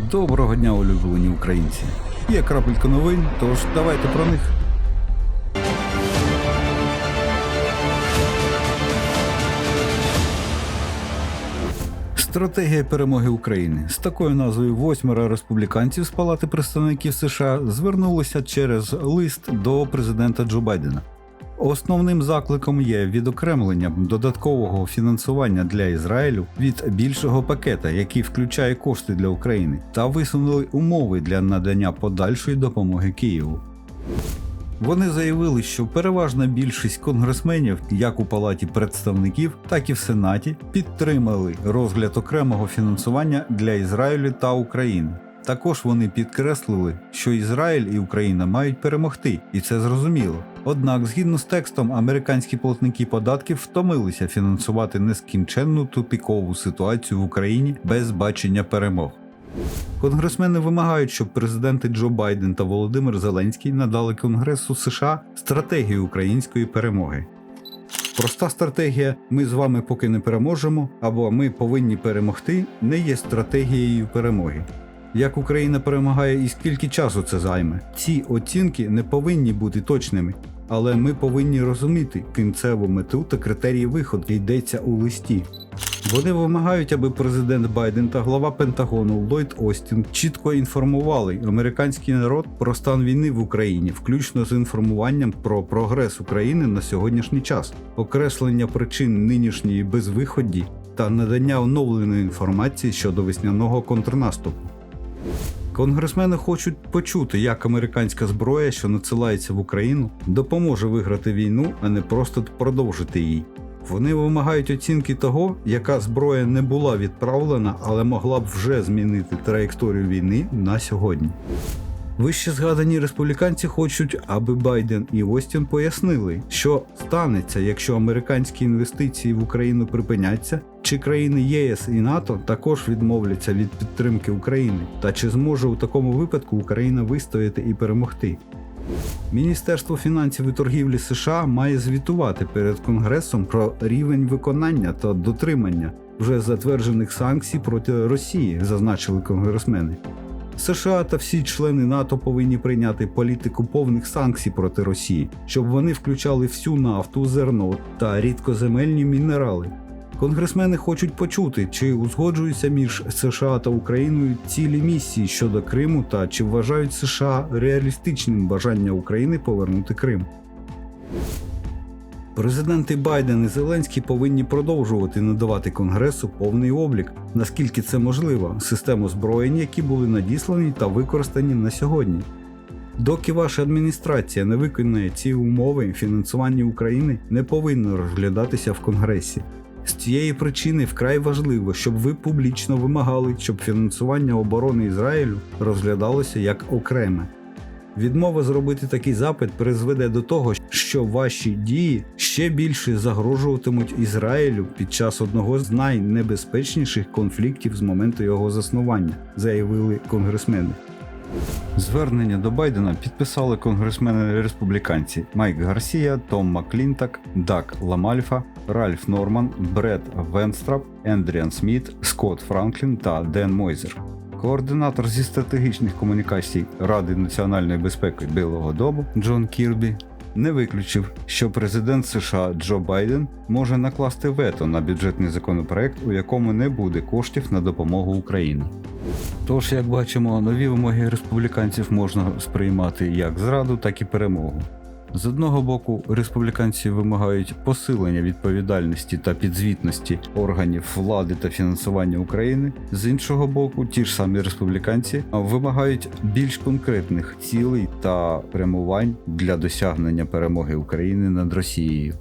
Доброго дня, улюблені українці. Є крапелька новин, тож давайте про них. Стратегія перемоги України з такою назвою восьмеро республіканців з Палати представників США звернулися через лист до президента Джо Байдена. Основним закликом є відокремлення додаткового фінансування для Ізраїлю від більшого пакета, який включає кошти для України, та висунули умови для надання подальшої допомоги Києву. Вони заявили, що переважна більшість конгресменів, як у Палаті представників, так і в Сенаті, підтримали розгляд окремого фінансування для Ізраїлю та України. Також вони підкреслили, що Ізраїль і Україна мають перемогти, і це зрозуміло. Однак, згідно з текстом, американські платники податків втомилися фінансувати нескінченну тупікову ситуацію в Україні без бачення перемог. Конгресмени вимагають, щоб президенти Джо Байден та Володимир Зеленський надали Конгресу США стратегію української перемоги. Проста стратегія ми з вами поки не переможемо, або ми повинні перемогти не є стратегією перемоги. Як Україна перемагає і скільки часу це займе? Ці оцінки не повинні бути точними, але ми повинні розуміти кінцеву мету та критерії виходу йдеться у листі. Вони вимагають, аби президент Байден та глава Пентагону Ллойд Остін чітко інформували американський народ про стан війни в Україні, включно з інформуванням про прогрес України на сьогоднішній час, окреслення причин нинішньої безвиході та надання оновленої інформації щодо весняного контрнаступу. Конгресмени хочуть почути, як американська зброя, що надсилається в Україну, допоможе виграти війну, а не просто продовжити її. Вони вимагають оцінки того, яка зброя не була відправлена, але могла б вже змінити траєкторію війни на сьогодні. Вище згадані республіканці хочуть, аби Байден і Остін пояснили, що станеться, якщо американські інвестиції в Україну припиняться, чи країни ЄС і НАТО також відмовляться від підтримки України, та чи зможе у такому випадку Україна вистояти і перемогти. Міністерство фінансів і торгівлі США має звітувати перед Конгресом про рівень виконання та дотримання вже затверджених санкцій проти Росії, зазначили конгресмени. США та всі члени НАТО повинні прийняти політику повних санкцій проти Росії, щоб вони включали всю нафту, зерно та рідкоземельні мінерали. Конгресмени хочуть почути, чи узгоджуються між США та Україною цілі місії щодо Криму та чи вважають США реалістичним бажання України повернути Крим. Президенти Байден і Зеленський повинні продовжувати надавати Конгресу повний облік, наскільки це можливо, систем озброєнь, які були надіслані та використані на сьогодні. Доки ваша адміністрація не виконає ці умови, фінансування України не повинно розглядатися в Конгресі. З цієї причини вкрай важливо, щоб ви публічно вимагали, щоб фінансування оборони Ізраїлю розглядалося як окреме. Відмова зробити такий запит призведе до того, що ваші дії ще більше загрожуватимуть Ізраїлю під час одного з найнебезпечніших конфліктів з моменту його заснування, заявили конгресмени. Звернення до Байдена підписали конгресмени республіканці Майк Гарсія, Том Маклінтак, Дак Ламальфа, Ральф Норман, Бред Венстрап, Ендріан Сміт, Скотт Франклін та Ден Мойзер. Координатор зі стратегічних комунікацій Ради національної безпеки Білого Дому Джон Кірбі не виключив, що президент США Джо Байден може накласти вето на бюджетний законопроект, у якому не буде коштів на допомогу Україні. Тож, як бачимо, нові вимоги республіканців можна сприймати як зраду, так і перемогу. З одного боку, республіканці вимагають посилення відповідальності та підзвітності органів влади та фінансування України. З іншого боку, ті ж самі республіканці вимагають більш конкретних цілей та прямувань для досягнення перемоги України над Росією.